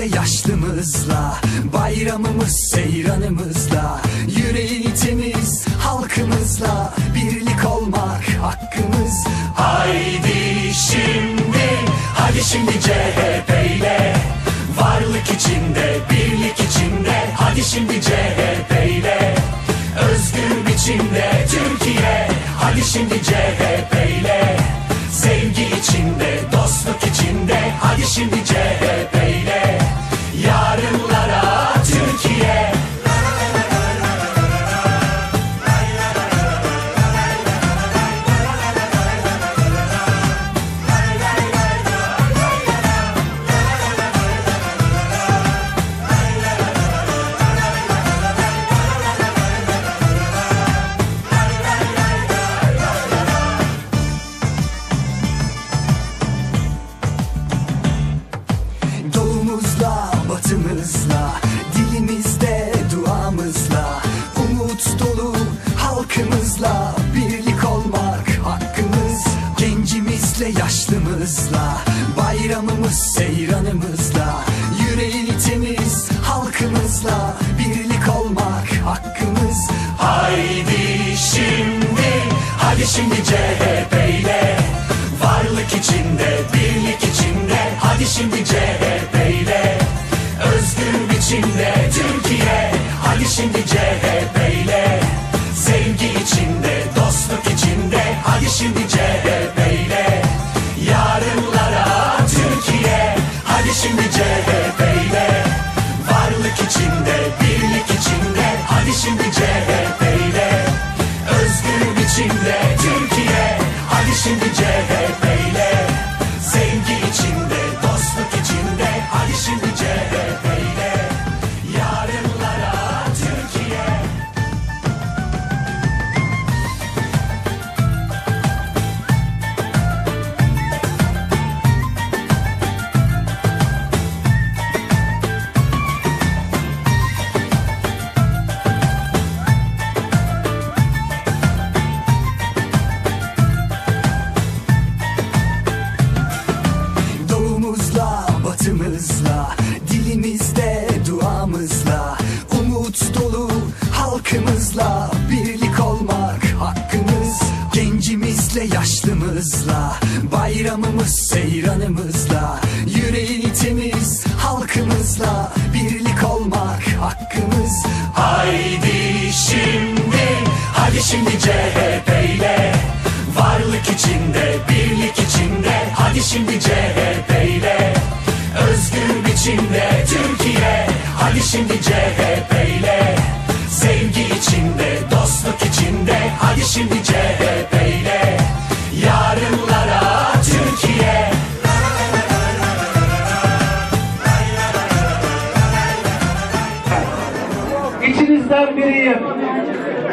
Gencimizle yaşlımızla Bayramımız seyranımızla Yüreği temiz halkımızla Birlik olmak hakkımız. Haydi şimdi Hadi şimdi CHP ile. Varlık içinde birlik içinde Hadi şimdi CHP ile. Özgür biçimde Türkiye Hadi şimdi CHP ile. Sevgi içinde, dostluk içinde Hadi şimdi CHP yaşlımızla Bayramımız, seyranımızla Yüreği temiz halkımızla Birlik olmak hakkımız. Haydi şimdi, hadi şimdi CHP ile. Varlık içinde, birlik içinde Hadi şimdi CHP ile. Özgür biçimde Türkiye Hadi şimdi CHP Biçimde Türkiye. Hadi şimdi CHP Gencimizle, yaşlımızla Bayramımız, seyranımızla Yüreği temiz halkımızla Birlik olmak hakkımız. Haydi şimdi, hadi şimdi CHP ile. Varlık içinde, birlik içinde Hadi şimdi CHP ile. Özgür biçimde Türkiye Hadi şimdi CHP ile. Sevgi içinde, dostluk içinde Hadi şimdi CHP İçinizden biriyim.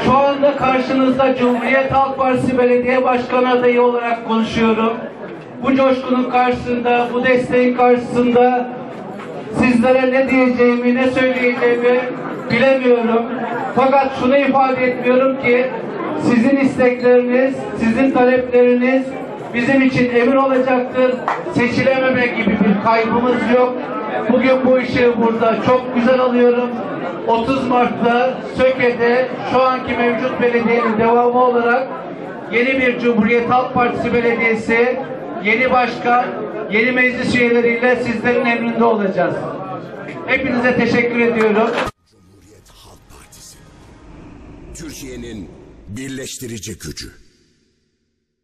Şu anda karşınızda Cumhuriyet Halk Partisi Belediye Başkanı adayı olarak konuşuyorum. Bu coşkunun karşısında, bu desteğin karşısında sizlere ne diyeceğimi, ne söyleyeceğimi bilemiyorum. Fakat şunu ifade etmiyorum ki sizin istekleriniz, sizin talepleriniz bizim için emir olacaktır. Seçilememe gibi bir kaybımız yok. Bugün bu işi burada çok güzel alıyorum. 30 Mart'ta Söke'de şu anki mevcut belediyenin devamı olarak yeni bir Cumhuriyet Halk Partisi Belediyesi, yeni başkan, yeni meclis üyeleriyle sizlerin emrinde olacağız. Hepinize teşekkür ediyorum. Cumhuriyet Halk Partisi. Türkiye'nin birleştirici gücü.